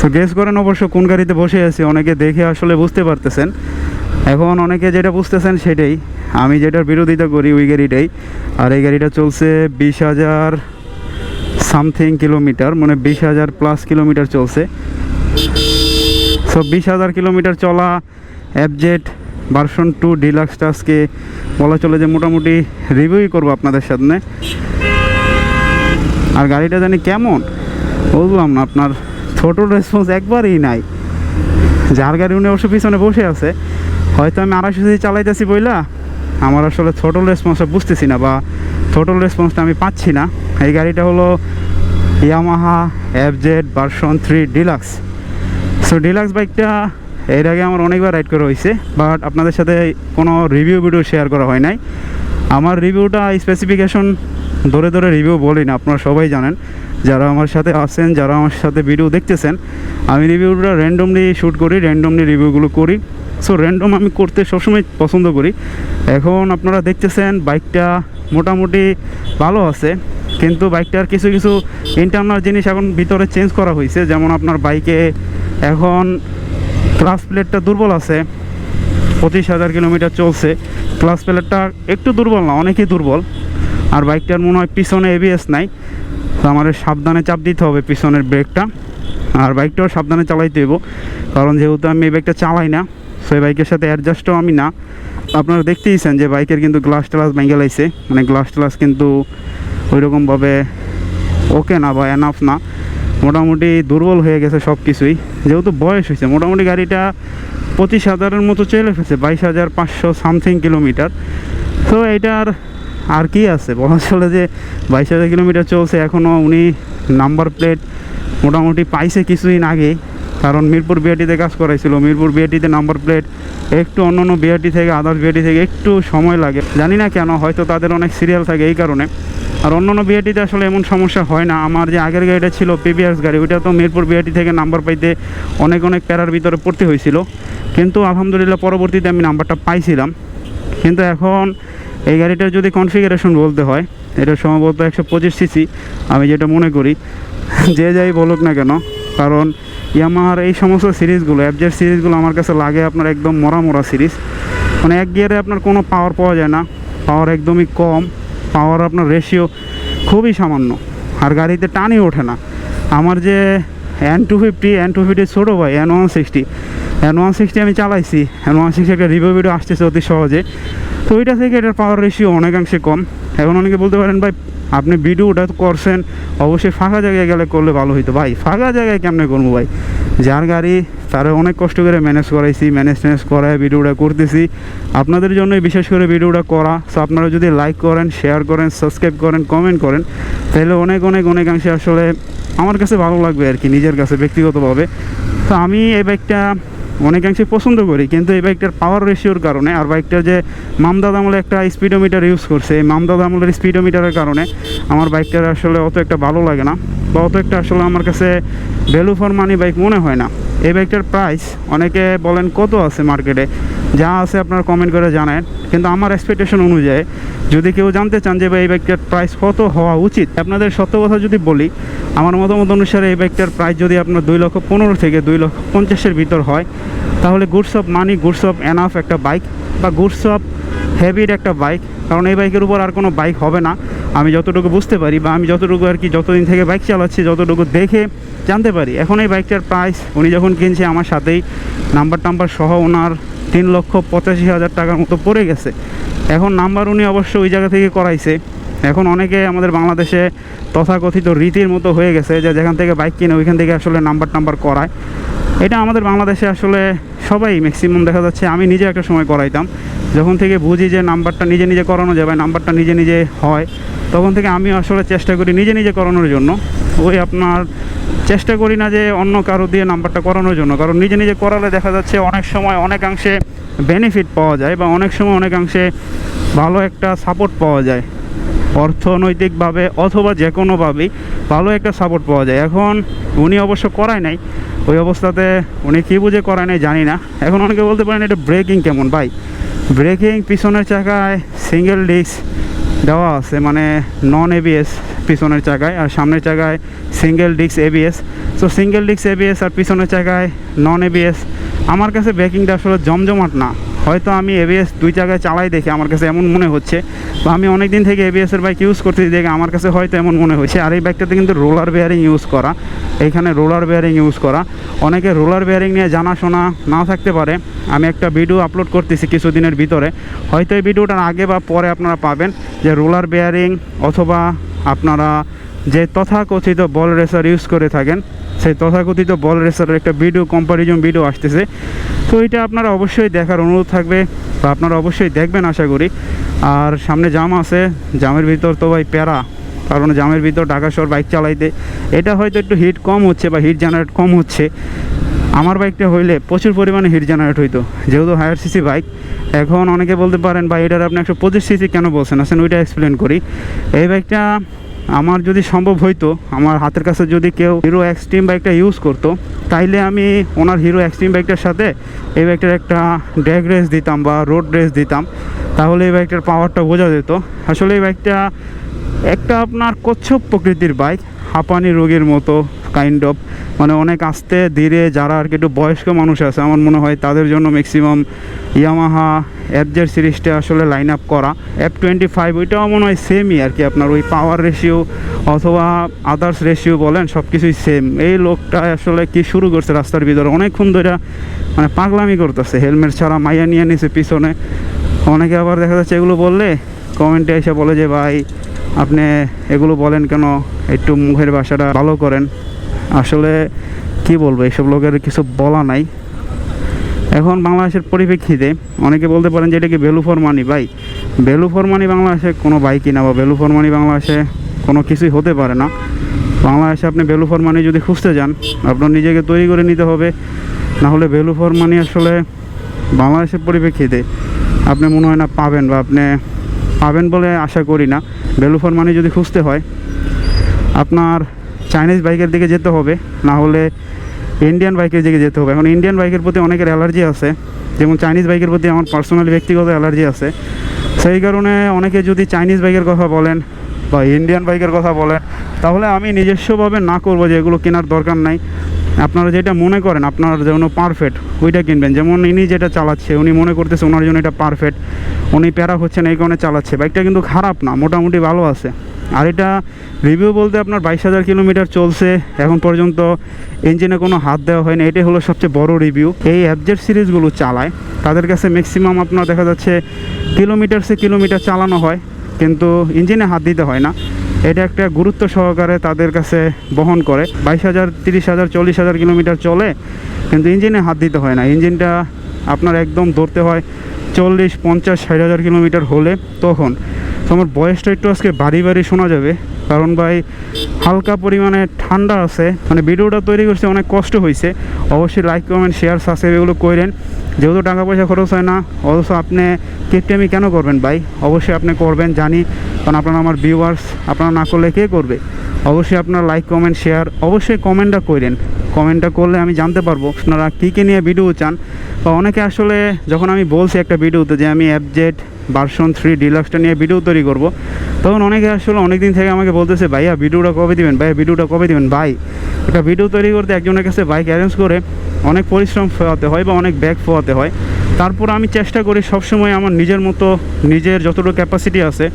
তো গেস করেন অবশ্য কোন গাড়িতে বসে আছি, অনেকে দেখে আসলে বুঝতে পারতেছেন। এখন অনেকে যেটা বুঝতেছেন সেটাই। আমি যেটার বিরোধিতা করি ওই গাড়িটাই। আর এই গাড়িটা চলছে বিশ হাজার সামথিং কিলোমিটার মানে বিশ হাজার প্লাস কিলোমিটার চলছে। সো বিশ হাজার কিলোমিটার চলা অ্যাপজেট ভার্সন টু ডিলাক্স আজকে বলা চলে যে মোটামুটি রিভিউই করব আপনাদের সামনে। আর গাড়িটা জানি কেমন? বললাম না, আপনার ছোটো রেসপন্স একবারই নাই। যার গাড়ি উনি অবশ্য পিছনে বসে আছে, হয়তো আমি আড়াইশো সিসি চালাইতেছি বইলা, আমার আসলে ছোটল রেসপন্সটা বুঝতেছি না বা ছোটল রেসপন্সটা আমি পাচ্ছি না। এই গাড়িটা হলো Yamaha FZ version three deluxe so deluxe বাইকটা এর আগে আমার অনেকবার রাইড করা হয়েছে বাট আপনাদের সাথে কোনো রিভিউ ভিডিও শেয়ার করা হয় নাই। আমার রিভিউটা স্পেসিফিকেশন ধরে ধরে রিভিউ বলি না, আপনারা সবাই জানেন। যারা আমার সাথে আছেন, যারা আমার সাথে ভিডিও দেখতেছেন, আমি রিভিউটা র্যান্ডমলি শ্যুট করি র্যান্ডমলি রিভিউগুলো করি। সো র্যান্ডম আমি করতে সবসময় পছন্দ করি। এখন আপনারা দেখতেছেন বাইকটা মোটামুটি ভালো আছে, কিন্তু বাইকটার কিছু কিছু ইন্টারনাল জিনিস এখন ভিতরে চেঞ্জ করা হয়েছে। যেমন আপনার বাইকে এখন ক্লাস প্লেটটা দুর্বল আছে, পঁচিশ হাজার কিলোমিটার চলছে। ক্লাস প্লেটটা একটু দুর্বল না, অনেকই দুর্বল। আর বাইকটার মনে হয় পিছনে এবিএস নাই। তো আমাদের সাবধানে চাপ দিতে হবে পিছনের ব্রেকটা। আর বাইকটাও সাবধানে চালাইতে হইব। কারণ যেহেতু আমি এই বাইকটা চালাই না সো এই বাইকের সাথে অ্যাডজাস্টও আমি না। আপনারা দেখতেইছেন যে বাইকের কিন্তু গ্লাস টালাস ভেঙে লাইছে। মানে গ্লাস টালাস কিন্তু ওইরকমভাবে ওকে না বা এনাফ না। মোটামুটি দুর্বল হয়ে গেছে সব কিছুই যেহেতু বয়স হয়েছে, মোটামুটি গাড়িটা পঁচিশ হাজারের মতো চলে ফেলছে, বাইশ হাজার পাঁচশো সামথিং কিলোমিটার তো এইটার আর কি আছে? বলা চলে যে বাইশ হাজার কিলোমিটার চলছে। এখনও উনি নাম্বার প্লেট মোটামুটি পাইছে কিছুদিন আগেই কারণ মিরপুর বিআরটিতে কাজ করাইছিল। মিরপুর বিআরটিতে নাম্বার প্লেট, একটু অন্য অন্য বিআরটি থেকে, আদার্স বিআরটি থেকে একটু সময় লাগে। জানি না কেন, হয়তো তাদের অনেক সিরিয়াল থাকে এই কারণে। আর অন্য অন্য বিআরটিতে আসলে এমন সমস্যা হয় না। আমার যে আগের গাড়িটা ছিল পিবিআরস গাড়ি, ওইটা তো মিরপুর বিআরটি থেকে নাম্বার পাইতে অনেক অনেক প্যারার ভিতরে পড়তে হয়েছিল। কিন্তু আলহামদুলিল্লাহ পরবর্তীতে আমি নাম্বারটা পাইছিলাম। কিন্তু এখন এই গাড়িটার যদি কনফিগারেশন বলতে হয়, এটা সম্ভবত একশো পঁচিশ সিসি আমি যেটা মনে করি, যে যাই বলুক না কেন, কারণ ইয়ামাহার এই সমস্ত সিরিজগুলো অ্যাবজেট সিরিজগুলো আমার কাছে লাগে আপনার একদম মরা মরা সিরিজ। মানে এক গিয়ারে আপনার কোনো পাওয়ার পাওয়া যায় না পাওয়ার একদমই কম পাওয়ার আপনার রেশিও খুবই সামান্য, আর গাড়িতে টানই ওঠে না। আমার যে N two fifty N two fifty ছোটো ভাই N one sixty N one sixty আমি চালাইছি। এন ওয়ান সিক্সটি একটা রিভিউ ভিডিও আসতেছে অতি সহজে। তো ওইটা থেকে এটার পাওয়ার রেশিও অনেকাংশে কম। এখন অনেকে বলতে পারেন, ভাই আপনি ভিডিওটা করছেন, অবশ্যই ফাঁকা জায়গায় গেলে করলে ভালো হইতো। ভাই, ফাঁকা জায়গায় কেমনে করব ভাই? যার গাড়ি, তারা অনেক কষ্ট করে ম্যানেজ করাইছি ম্যানেজ ট্যানেজ করায় ভিডিওটা করতেছি। আপনাদের জন্যই বিশেষ করে ভিডিওটা করা। সো আপনারা যদি লাইক করেন শেয়ার করেন সাবস্ক্রাইব করেন কমেন্ট করেন, তাহলে অনেক অনেক অনেকাংশে আসলে আমার কাছে ভালো লাগবে আর কি, নিজের কাছে, ব্যক্তিগতভাবে। তো আমি এই বাইকটা অনেকাংশে পছন্দ করি, কিন্তু এই বাইকটার পাওয়ার রেশিওর কারণে আর বাইকটার যে মামদাদ আমলে একটা স্পিডোমিটার ইউজ করছে, এই মামদাদ আমলের স্পিডোমিটারের কারণে আমার বাইকটার আসলে অত একটা ভালো লাগে না বা অত একটা আসলে আমার কাছে ভ্যালু ফর মানি বাইক মনে হয় না। এই বাইকটার প্রাইস অনেকে বলেন কত আছে মার্কেটে যা আছে আপনারা কমেন্ট করে জানান কিন্তু আমার এক্সপেকটেশন অনুযায়ী যদি কেউ জানতে চান যে ভাই এই বাইকটার প্রাইস কত হওয়া উচিত, আপনাদের সত্য কথা যদি বলি, আমার মতামত অনুসারে এই বাইকটার প্রাইস যদি আপনার দুই লক্ষ পনেরো থেকে দুই লক্ষ পঞ্চাশের ভিতর হয়, তাহলে goods of money goods of enough একটা বাইক বা গুডস অফ হ্যাভির একটা বাইক কারণ এই বাইকের উপর আর কোনো বাইক হবে না। আমি যতটুকু বুঝতে পারি বা আমি যতটুকু আর কি যতদিন থেকে বাইক চালাচ্ছি, যতটুকু দেখে জানতে পারি, এখন এই বাইকটার প্রাইস উনি যখন কিনছে আমার সাথেই নাম্বার টাম্বার সহ ওনার তিন লক্ষ পঁচাশি হাজার টাকার মতো পড়ে গেছে। এখন নাম্বার উনি অবশ্য ওই জায়গা থেকে করাইছে। এখন অনেকে আমাদের বাংলাদেশে তথাকথিত রীতির মতো হয়ে গেছে যে যেখান থেকে বাইক কিনে ওইখান থেকে আসলে নাম্বার টাম্বার করায়। এটা আমাদের বাংলাদেশে আসলে সবাই ম্যাক্সিমাম দেখা যাচ্ছে, আমি নিজে একটা সময় করাইতাম। যখন থেকে বুঝি যে নাম্বারটা নিজে নিজে করানো যাবে নাম্বারটা নিজে নিজে হয়, তখন থেকে আমি আসলে চেষ্টা করি নিজে নিজে করানোর জন্য। ওই আপনার চেষ্টা করি না যে অন্য কারও দিয়ে নাম্বারটা করানোর জন্য। কারণ নিজে নিজে করালে দেখা যাচ্ছে অনেক সময় অনেকাংশে বেনিফিট পাওয়া যায় বা অনেক সময় অনেকাংশে ভালো একটা সাপোর্ট পাওয়া যায়। অর্থনৈতিকভাবে অথবা যে কোনোভাবেই ভালো একটা সাপোর্ট পাওয়া যায়। এখন উনি অবশ্য করায় নাই। ওই অবস্থাতে উনি কী বুঝে করায় নাই জানি না। এখন অনেকে বলতে পারেন এটা ব্রেকিং কেমন? ভাই ব্রেকিং পিছনের চাকায় সিঙ্গেল ডিস্ক দেওয়া আছে মানে নন এবিএস পিছনের চাকায় আর সামনের চাকায় single disc ABS so single disc ABS আর পিছনের চাকায় নন এবিএস আমার কাছে ব্রেকিংটা আসলে জমজমাট না। হয়তো আমি এবিএস দুই জায়গায় চালাই দেখে, আমার কাছে এমন মনে হচ্ছে। বা আমি অনেক দিন থেকে এবিএস এর বাইক ইউজ করতেছি, দেখে আমার কাছে হয়তো এমন মনে হচ্ছে আর এই বাইকটাতে কিন্তু রোলার বেয়ারিং ইউজ করা। এইখানে রোলার বেয়ারিং ইউজ করা। অনেকে রোলার বেয়ারিং নিয়ে জানাশোনা না থাকতে পারে। আমি একটা ভিডিও আপলোড করতেছি কিছুদিনের ভিতরে। হয়তো এই ভিডিওটার আগে বা পরে আপনারা পাবেন যে রোলার বেয়ারিং অথবা আপনারা যে তথাকথিত বল রেসার ইউজ করে থাকেন, সেই তথাকথিত বল রেসারের একটা ভিডিও কম্পারিজন ভিডিও আসতেছে। তো এটা আপনারা অবশ্যই দেখার অনুরোধ থাকবে বা আপনারা অবশ্যই দেখবেন আশা করি। আর সামনে জাম আছে, জামের ভিতর তো ভাই প্যারা কারণ জামের ভিতর ঢাকা শহর বাইক চালাইতে। এটা হয়তো একটু হিট কম হচ্ছে বা হিট জেনারেট কম হচ্ছে। আমার বাইকটা হইলে প্রচুর পরিমাণে হিট জেনারেট হইতো। যেহেতু হায়ার সিসি বাইক, এখন অনেকে বলতে পারেন বা এটার আপনি একশো পঁচিশ সিসি কেন বলছেন? আসেন, ওইটা এক্সপ্লেন করি। এই বাইকটা আমার যদি সম্ভব হইতো, আমার হাতের কাছে যদি কেউ হিরো এক্সট্রিম বাইকটা ইউজ করতো, তাইলে আমি ওনার হিরো এক্সট্রিম বাইকটার সাথে এই বাইকটার একটা ড্যাগ রেস দিতাম বা রোড রেস দিতাম। তাহলে এই বাইকটার পাওয়ারটা বোঝা যেত। আসলে এই বাইকটা একটা আপনার কচ্ছপ প্রকৃতির বাইক হাঁপানি রোগের মতো কাইন্ড অফ মানে অনেক আস্তে, ধীরে যারা আর কি একটু বয়স্ক মানুষ আছে, আমার মনে হয় তাদের জন্য ম্যাক্সিমাম ইয়ামাহা এফজেড সিরিজটা আসলে লাইন আপ করা। এফ টোয়েন্টি ফাইভ ওইটাও মনে হয় সেমই আর কি আপনার ওই পাওয়ার রেশিও অথবা আদার্স রেশিও বলেন সব কিছুই সেম এই লোকটা আসলে কি শুরু করছে রাস্তার ভিতরে? অনেকক্ষণ ধরে মানে পাগলামি করতেছে। হেলমেট ছাড়া মাইয়া নিয়ে নিছে পিছনে। অনেকে আবার দেখা যাচ্ছে এগুলো বললে কমেন্টে এসে বলে যে, ভাই, আপনি এগুলো বলেন কেন? একটু মুখের ভাষাটা ভালো করেন। আসলে কি বলব, এইসব লোকের কিছু বলা নাই। এখন বাংলাদেশের পরিপ্রেক্ষিতে অনেকে বলতে পারেন যে এটা কি ভ্যালু ফর মানি ভাই ভ্যালু ফর মানি বাংলাদেশে কোনো বাইকই না বা ভ্যালু ফর মানি বাংলাদেশে কোনো কিছুই হতে পারে না। বাংলাদেশে আপনি ভ্যালু ফর মানি যদি খুঁজতে যান, আপনার নিজেকে তৈরি করে নিতে হবে। না হলে ভ্যালু ফর মানি আসলে বাংলাদেশের পরিপ্রেক্ষিতে আপনি মনে হয় না পাবেন বা আপনি পাবেন বলে আশা করি না। ভ্যালু ফর মানি যদি খুঁজতে হয়, আপনার চাইনিজ বাইকের দিকে যেতে হবে। না হলে ইন্ডিয়ান বাইকের দিকে যেতে হবে। এখন ইন্ডিয়ান বাইকের প্রতি অনেকের অ্যালার্জি আছে। যেমন চাইনিজ বাইকের প্রতি আমার পার্সোনালি ব্যক্তিগত অ্যালার্জি আছে। সেই কারণে অনেকে যদি চাইনিজ বাইকের কথা বলেন বা ইন্ডিয়ান বাইকের কথা বলেন, তাহলে আমি নিজস্বভাবে না করব যে এগুলো কেনার দরকার নাই। আপনারা যেটা মনে করেন, আপনার যেন পারফেক্ট ওইটা কিনবেন। যেমন ইনি যেটা চালাচ্ছে, উনি মনে করতেছে ওনার জন্য এটা পারফেক্ট উনি প্যারা হচ্ছেন এই কারণে চালাচ্ছে। বাইকটা কিন্তু খারাপ না, মোটামুটি ভালো আছে। আর এটা রিভিউ বলতে আপনার বাইশ হাজার কিলোমিটার চলছে। এখন পর্যন্ত ইঞ্জিনে কোনো হাত দেওয়া হয়নি। এটাই হলো সবচেয়ে বড় রিভিউ এই অ্যাবজেট সিরিজগুলো চালায়। তাদের কাছে ম্যাক্সিমাম আপনার দেখা যাচ্ছে কিলোমিটার সে কিলোমিটার চালানো হয়। কিন্তু ইঞ্জিনে হাত দিতে হয় না। এটা একটা গুরুত্ব সহকারে তাদের কাছে বহন করে। বাইশ হাজার, তিরিশ হাজার, চল্লিশ হাজার কিলোমিটার চলে, কিন্তু ইঞ্জিনে হাত দিতে হয় না। ইঞ্জিনটা আপনার একদম ধরতে হয় চল্লিশ, পঞ্চাশ, ষাট হাজার কিলোমিটার হলে তখন। তো আমার বয়সটা একটু আজকে বাড়ি বাড়ি শোনা যাবে। কারণ ভাই, হালকা পরিমাণে ঠান্ডা আছে। মানে ভিডিওটা তৈরি করতে অনেক কষ্ট হয়েছে অবশ্যই লাইক কমেন্ট শেয়ার সাবস্ক্রাইব এগুলো করেন যেহেতু টাকা পয়সা খরচ হয় না, অথচ আপনি আমি কেন করবেন ভাই? অবশ্যই আপনি করবেন, জানি। কারণ আপনারা আমার ভিউয়ার্স আপনারা না করলে কে করবে? অবশ্যই আপনার লাইক কমেন্ট শেয়ার অবশ্যই কমেন্টটা করেন কমেন্টটা করলে আমি জানতে পারব আপনারা কী কী নিয়ে ভিডিও চান। অনেকে আসলে যখন আমি বলছি একটা ভিডিওতে যে আমি অ্যাপজেট ভার্সন থ্রি ডিলাক্সটা নিয়ে ভিডিও তৈরি করব, তখন অনেকে আসলে অনেক দিন থেকে আমাকে বলতেছে, ভাইয়া, ভিডিওটা কবে দিবেন? ভাইয়া, ভিডিওটা কবে দিবেন? ভাই। একটা ভিডিও তৈরি করতে একজনের কাছে বাইক অ্যারেঞ্জ করে অনেক পরিশ্রম ফোয়াতে হয় বা অনেক ব্যাগ ফোয়াতে হয়। তারপর আমি চেষ্টা করি সবসময় আমার নিজের মতো, নিজের যতটুকু ক্যাপাসিটি আছে,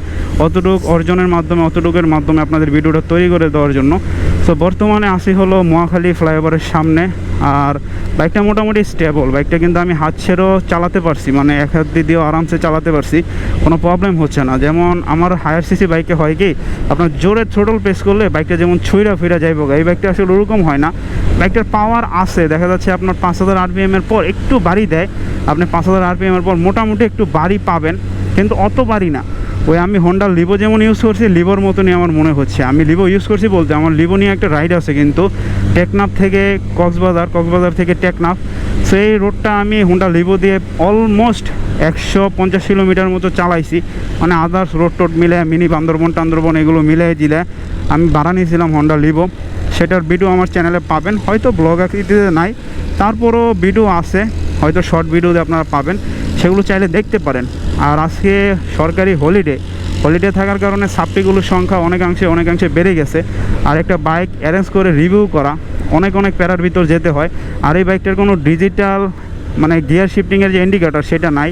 অতটুকু অর্জনের মাধ্যমে, অতটুকুর মাধ্যমে আপনাদের ভিডিওটা তৈরি করে দেওয়ার জন্য। তো বর্তমানে আসি হলো মহাখালী ফ্লাইওভারের সামনে, আর বাইকটা মোটামুটি স্টেবল বাইকটা কিন্তু আমি হাত ছেড়েও চালাতে পারছি মানে এক হাত দিয়ে দিয়েও আরামসে চালাতে পারছি, কোনো প্রবলেম হচ্ছে না। যেমন আমার হায়ার সিসি বাইকে হয় কি, আপনার জোরে থ্রোটল প্রেস করলে বাইকটা যেমন ছুঁড়া ফিরা যাইব এই বাইকটা আসলে ওরকম হয় না। বাইকটার পাওয়ার আছে, দেখা যাচ্ছে আপনার পাঁচ হাজার আরপিএমের পর একটু বাড়ি দেয়। আপনি পাঁচ হাজার আরপিএমের পর মোটামুটি একটু বাড়ি পাবেন, কিন্তু অত বাড়ি না। ওই আমি হোন্ডা লিভো যেমন ইউজ করছি লিভোর মতনই আমার মনে হচ্ছে। আমি লিভো ইউজ করছি বলতে আমার লিভো নিয়ে একটা রাইড আছে কিন্তু টেকনাফ থেকে কক্সবাজার কক্সবাজার থেকে টেকনাফ সেই রোডটা আমি হোন্ডা লিভো দিয়ে অলমোস্ট একশো পঞ্চাশ কিলোমিটার মতো চালাইছি। মানে আদার্স রোড টোড মিলে, মিনি বান্দরবন টান্দরবন এগুলো মিলে দিলে। আমি ভাড়া নিয়েছিলাম হোন্ডা লিভো সেটার ভিডিও আমার চ্যানেলে পাবেন। হয়তো ব্লগ আকৃতিতে নাই, তারপরও ভিডিও আছে। হয়তো শর্ট ভিডিওতে আপনারা পাবেন। সেগুলো চাইলে দেখতে পারেন। আর আজকে সরকারি হলিডে হলিডে থাকার কারণে সাপ্লিগুলোর সংখ্যা অনেকাংশে অনেকাংশে বেড়ে গেছে। আর একটা বাইক অ্যারেঞ্জ করে রিভিউ করা, অনেক অনেক প্যারার ভিতর যেতে হয়। আর এই বাইকটার কোনো ডিজিটাল মানে গিয়ার শিফটিংয়ের যে ইন্ডিকেটর সেটা নাই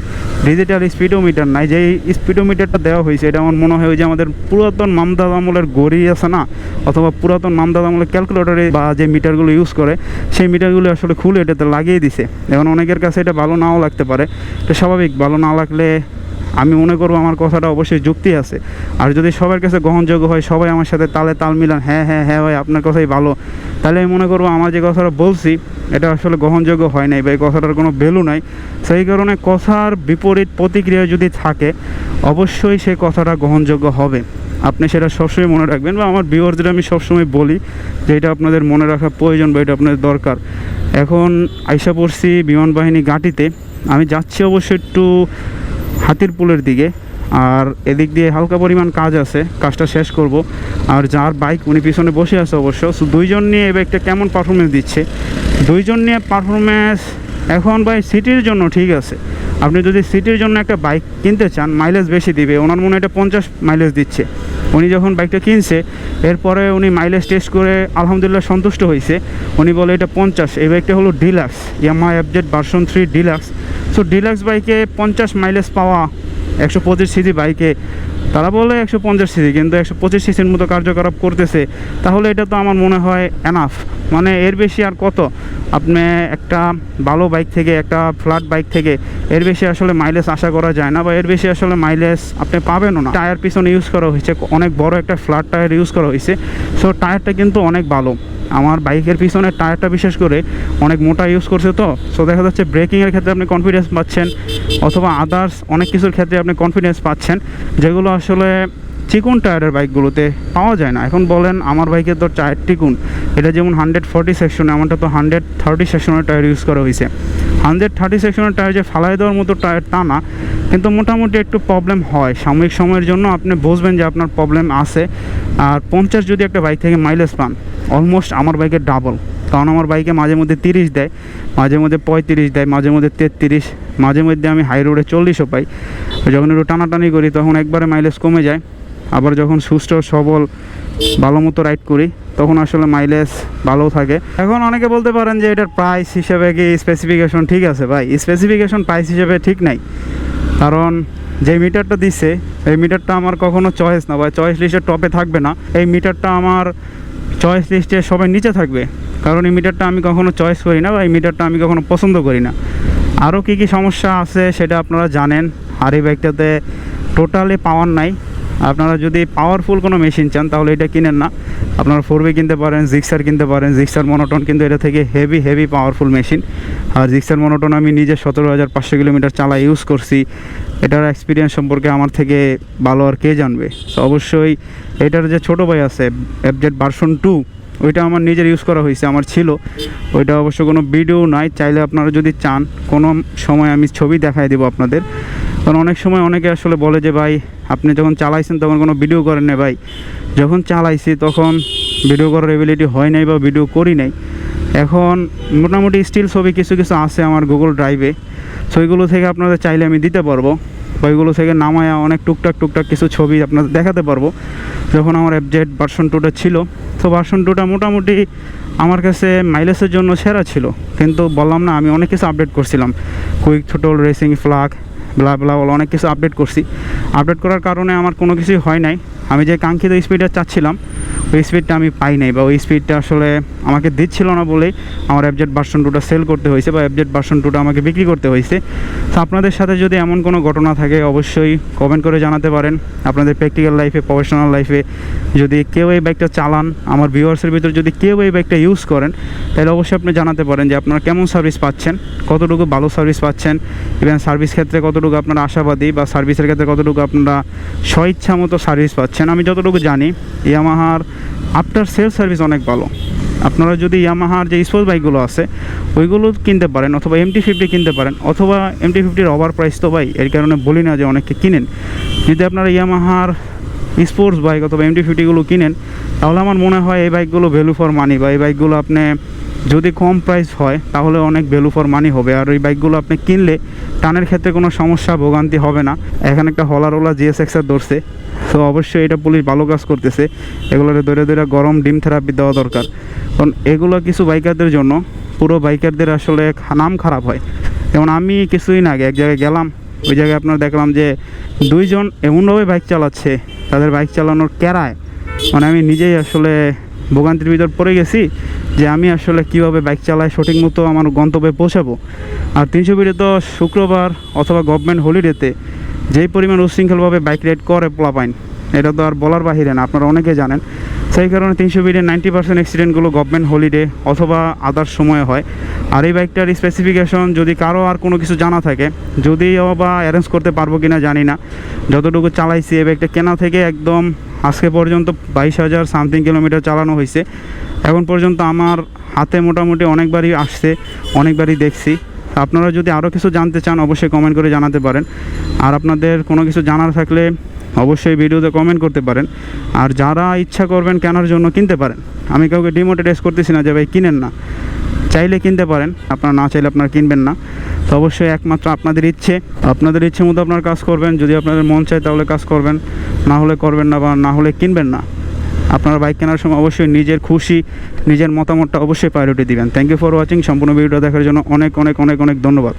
ডিজিটাল স্পিডোমিটার নাই যে স্পিডোমিটারটা দেওয়া হয়েছে, এটা আমার মনে হয় যে আমাদের পুরাতন মামদাদ আমলের গড়ি আছে না, অথবা পুরাতন মামদাদ আমলের ক্যালকুলেটরে বা যে মিটারগুলো ইউজ করে, সেই মিটারগুলো আসলে খুলে এটাতে লাগিয়ে দিছে। এখন অনেকের কাছে এটা ভালো নাও লাগতে পারে। তো স্বাভাবিক, ভালো না লাগলে আমি মনে করব আমার কথাটা অবশ্যই যুক্তি আছে। আর যদি সবার কাছে গ্রহণযোগ্য হয়, সবাই আমার সাথে তালে তাল মিলান হ্যাঁ হ্যাঁ হ্যাঁ ভাই, আপনার কথাই ভালো। তাহলে আমি মনে করব আমার যে কথাটা বলছি, এটা আসলে গ্রহণযোগ্য হয় নাই বা এই কথাটার কোনো ভ্যালু নাই। সেই কারণে কথার বিপরীত প্রতিক্রিয়া যদি থাকে, অবশ্যই সেই কথাটা গ্রহণযোগ্য হবে। আপনি সেটা সবসময় মনে রাখবেন বা আমার ভিউয়ারদের আমি সবসময় বলি যে এটা আপনাদের মনে রাখা প্রয়োজন বা এটা আপনাদের দরকার। এখন আইসা পড়ছি বিমান বাহিনী ঘাঁটিতে। আমি যাচ্ছি অবশ্যই একটু হাতির পুলের দিকে। আর এদিক দিয়ে হালকা পরিমাণ কাজ আছে, কাজটা শেষ করব। আর যার বাইক উনি পিছনে বসে আছে অবশ্য দুইজন নিয়ে এই বাইকটা কেমন পারফরমেন্স দিচ্ছে? দুইজন নিয়ে পারফরমেন্স এখন ভাই সিটির জন্য ঠিক আছে। আপনি যদি সিটির জন্য একটা বাইক কিনতে চান মাইলেজ বেশি দিবে। ওনার মনে এটা পঞ্চাশ মাইলেজ দিচ্ছে। উনি যখন বাইকটা কিনছে, এরপরে উনি মাইলেজ টেস্ট করে আলহামদুলিল্লাহ সন্তুষ্ট হয়েছে। উনি বলে এটা পঞ্চাশ। এই বাইকটা হলো deluxe Yamaha FZ version three deluxe so deluxe বাইকে পঞ্চাশ মাইলেজ পাওয়া একশো পঁচিশ সিসি বাইকে। তারা বলে একশো পঞ্চাশ সিসি, কিন্তু একশো পঁচিশ সিসির মতো কার্যকলাপ করতেছে। তাহলে এটা তো আমার মনে হয় এনাফ মানে এর বেশি আর কত? আপনি একটা ভালো বাইক থেকে, একটা ফ্ল্যাট বাইক থেকে, এর বেশি আসলে মাইলেজ আশা করা যায় না, বা এর বেশি আসলে মাইলেজ আপনি পাবেনও না। টায়ার পিছনে ইউজ করা হয়েছে, অনেক বড় একটা ফ্ল্যাট টায়ার ইউজ করা হয়েছে। সো টায়ারটা কিন্তু অনেক ভালো। আমার বাইকের পিছনে টায়ারটা বিশেষ করে অনেক মোটা ইউজ করছে তো সো দেখা যাচ্ছে ব্রেকিংয়ের ক্ষেত্রে আপনি কনফিডেন্স পাচ্ছেন, অথবা আদার্স অনেক কিছুর ক্ষেত্রে আপনি কনফিডেন্স পাচ্ছেন, যেগুলো আসলে চিকুন টায়ারের বাইকগুলোতে পাওয়া যায় না। এখন বলেন, আমার বাইকের তো টায়ার টিকুন এটা যেমন হান্ড্রেড ফর্টি সেকশনে আমারটা তো হান্ড্রেড থার্টি সেকশনের টায়ার ইউজ করা হয়েছে। হান্ড্রেড থার্টি সেকশনের টায়ার যে ফালাই দেওয়ার মতো টায়ার তা না, কিন্তু মোটামুটি একটু প্রবলেম হয়। সাময়িক সময়ের জন্য আপনি বুঝবেন যে আপনার প্রবলেম আছে। আর পঞ্চাশ যদি একটা বাইক থেকে মাইলেজ পান অলমোস্ট আমার বাইকের ডাবল কারণ আমার বাইকে মাঝে মধ্যে তিরিশ দেয়, মাঝে মধ্যে পঁয়ত্রিশ দেয়, মাঝে মধ্যে তেত্রিশ, মাঝে মধ্যে আমি হাই রোডে চল্লিশও পাই। যখন একটু টানাটানি করি, তখন একবারে মাইলেজ কমে যায়। আবার যখন সুস্থ সবল, ভালো মতো রাইড করি, তখন আসলে মাইলেজ ভালো থাকে। এখন অনেকে বলতে পারেন যে এটার প্রাইস হিসেবে কি স্পেসিফিকেশন ঠিক আছে? ভাই স্পেসিফিকেশন প্রাইস হিসেবে ঠিক নাই। কারণ যে মিটারটা দিচ্ছে এই মিটারটা আমার কখনো চয়েস না। বা চয়েস লিস্টের টপে থাকবে না। এই মিটারটা আমার চয়েস লিস্টে সবাই নিচে থাকবে। কারণ এই মিটারটা আমি কখনো চয়েস করি না বা এই মিটারটা আমি কখনো পছন্দ করি না। আরও কী কী সমস্যা আছে সেটা আপনারা জানেন। আর এই বাইকটাতে টোটালি পাওয়ার নাই। আপনারা যদি পাওয়ারফুল কোনো মেশিন চান, তাহলে এটা কিনেন না। আপনারা ফোর কিনতে পারেন জিক্সার কিনতে পারেন জিক্সার মনোটন কিন্তু এটা থেকে হেভি হেভি পাওয়ারফুল মেশিন আর জিক্সার মনোটন আমি নিজে সতেরো হাজার পাঁচশো কিলোমিটার চালা ইউজ করছি। এটার এক্সপিরিয়েন্স সম্পর্কে আমার থেকে ভালো আর কে জানবে? তো অবশ্যই এটার যে ছোটো ভাই আছে এফজেড ভার্সন টু ওইটা আমার নিজের ইউজ করা হয়েছে, আমার ছিল। ওইটা অবশ্য কোনো ভিডিও নাই, চাইলে আপনারা যদি চান, কোনো সময় আমি ছবি দেখাই দেবো আপনাদের। কারণ অনেক সময় অনেকে আসলে বলে যে, ভাই, আপনি যখন চালাইছেন তখন কোনো ভিডিও করেন না ভাই। যখন চালাইছি তখন ভিডিও করার এবিলিটি হয় নাই বা ভিডিও করি নাই। এখন মোটামুটি স্টিল ছবি কিছু কিছু আছে আমার গুগল ড্রাইভে সো ওইগুলো থেকে আপনাদের চাইলে আমি দিতে পারব। ওইগুলো থেকে নামায়া অনেক টুকটাক টুকটাক কিছু ছবি আপনাদের দেখাতে পারব। যখন আমার অ্যাপজেড ভার্সন টুটা ছিল। তো ভার্সন টুটা মোটামুটি আমার কাছে মাইলেজের জন্য সেরা ছিল। কিন্তু বললাম না, আমি অনেক কিছু আপডেট করছিলাম। Quick throttle racing flag blah blah বলা অনেক কিছু আপডেট করছি। আপডেট করার কারণে আমার কোনো কিছুই হয় নাই। আমি যে কাঙ্ক্ষিত স্পিডে চাচ্ছিলাম ওই স্পিডটা আমি পাই নাই বা ওই স্পিডটা আসলে আমাকে দিচ্ছিল না বলেই আমার অ্যাবজেট ভার্সন টুটা সেল করতে হয়েছে বা অ্যাবজেট ভার্সন টুটা আমাকে বিক্রি করতে হয়েছে। তো আপনাদের সাথে যদি এমন কোনো ঘটনা থাকে অবশ্যই কমেন্ট করে জানাতে পারেন। আপনাদের প্র্যাকটিক্যাল লাইফে প্রফেশনাল লাইফে যদি কেউ এই বাইকটা চালান, আমার ভিউয়ার্সের ভিতর যদি কেউ এই বাইকটা ইউজ করেন, তাহলে অবশ্যই আপনি জানাতে পারেন যে আপনারা কেমন সার্ভিস পাচ্ছেন, কতটুকু ভালো সার্ভিস পাচ্ছেন ইভেন সার্ভিস ক্ষেত্রে কতটুকু আপনারা আশাবাদী বা সার্ভিসের ক্ষেত্রে কতটুকু আপনারা স্বইচ্ছা মতো সার্ভিস পাচ্ছেন। আমি যতটুকু জানি ইয়ামাহার আফটার সেল সার্ভিস অনেক ভালো। আপনারা যদি ইয়ামাহার যে স্পোর্টস বাইকগুলো আছে, ওইগুলো কিনতে পারেন অথবা এমটি ফিফটি কিনতে পারেন অথবা এমটি ফিফটির ওভার প্রাইস তো ভাই, এর কারণে বলি না যে অনেকে কিনেন। যদি আপনারা ইয়ামাহার স্পোর্টস বাইক অথবা এমটি ফিফটিগুলো কিনেন, তাহলে আমার মনে হয় এই বাইকগুলো ভ্যালু ফর মানি বা এই বাইকগুলো আপনি যদি কম প্রাইস হয়, তাহলে অনেক ভ্যালু ফর মানি হবে। আর ওই বাইকগুলো আপনি কিনলে টানের ক্ষেত্রে কোনো সমস্যা, ভোগান্তি হবে না। এখানে একটা হলার ওলা জিএসএক্সের ধরছে। তো অবশ্যই এটা পুলিশ ভালো কাজ করতেছে। এগুলোর ধরে ধরে গরম ডিম থেরাপি দেওয়া দরকার। কারণ এগুলো কিছু বাইকারদের জন্য পুরো বাইকারদের আসলে নাম খারাপ হয়। যেমন আমি কিছুদিন আগে এক জায়গায় গেলাম, ওই জায়গায় আপনার দেখলাম যে দুইজন এমনভাবে বাইক চালাচ্ছে, তাদের বাইক চালানোর ক্যারায়। মানে আমি নিজেই আসলে ভোগান্তির ভিতর পড়ে গেছি যে আমি আসলে কীভাবে বাইক চালাই সঠিক মতো আমার গন্তব্যে পৌঁছাবো। আর তিনশো বিড়ে তো শুক্রবার অথবা গভর্নমেন্ট হলিডেতে যেই পরিমাণ উশৃঙ্খলভাবে বাইক রাইড করে পোলাপাইন, এটা তো আর বলার বাহিরে না, আপনারা অনেকে জানেন। সেই কারণে তিনশো বিড়ে নাইনটি পার্সেন্ট অ্যাক্সিডেন্টগুলো গভর্নমেন্ট হলিডে অথবা আদার্স সময়ে হয়। আর এই বাইকটার স্পেসিফিকেশন যদি কারও আর কোনো কিছু জানা থাকে যদিও বা অ্যারেঞ্জ করতে পারব কি না জানি না, যতটুকু চালাইছি, এই বাইকটা কেনা থেকে একদম আজকে পর্যন্ত বাইশ হাজার সামথিং কিলোমিটার চালানো হয়েছে এখন পর্যন্ত আমার হাতে মোটামুটি অনেকবারই আসছে, অনেকবারই দেখছি। আপনারা যদি আরও কিছু জানতে চান, অবশ্যই কমেন্ট করে জানাতে পারেন। আর আপনাদের কোনো কিছু জানার থাকলে অবশ্যই ভিডিওতে কমেন্ট করতে পারেন। আর যারা ইচ্ছা করবেন কেনার জন্য কিনতে পারেন। আমি কাউকে ডিমোটিভেট করতেছি না যে ভাই কিনেন না। চাইলে কিনতে পারেন। আপনারা না চাইলে আপনারা কিনবেন না। তো অবশ্যই একমাত্র আপনাদের ইচ্ছে। আপনাদের ইচ্ছে মতো আপনার কাজ করবেন। যদি আপনাদের মন চায় তাহলে কাজ করবেন। না হলে করবেন না বা না হলে কিনবেন না। আপনার বাইক কেনার সময় অবশ্যই নিজের খুশি, নিজের মতামতটা অবশ্যই প্রায়োরিটি দিবেন। থ্যাংক ইউ ফর ওয়াচিং সম্পূর্ণ ভিডিওটা দেখার জন্য অনেক অনেক অনেক অনেক ধন্যবাদ।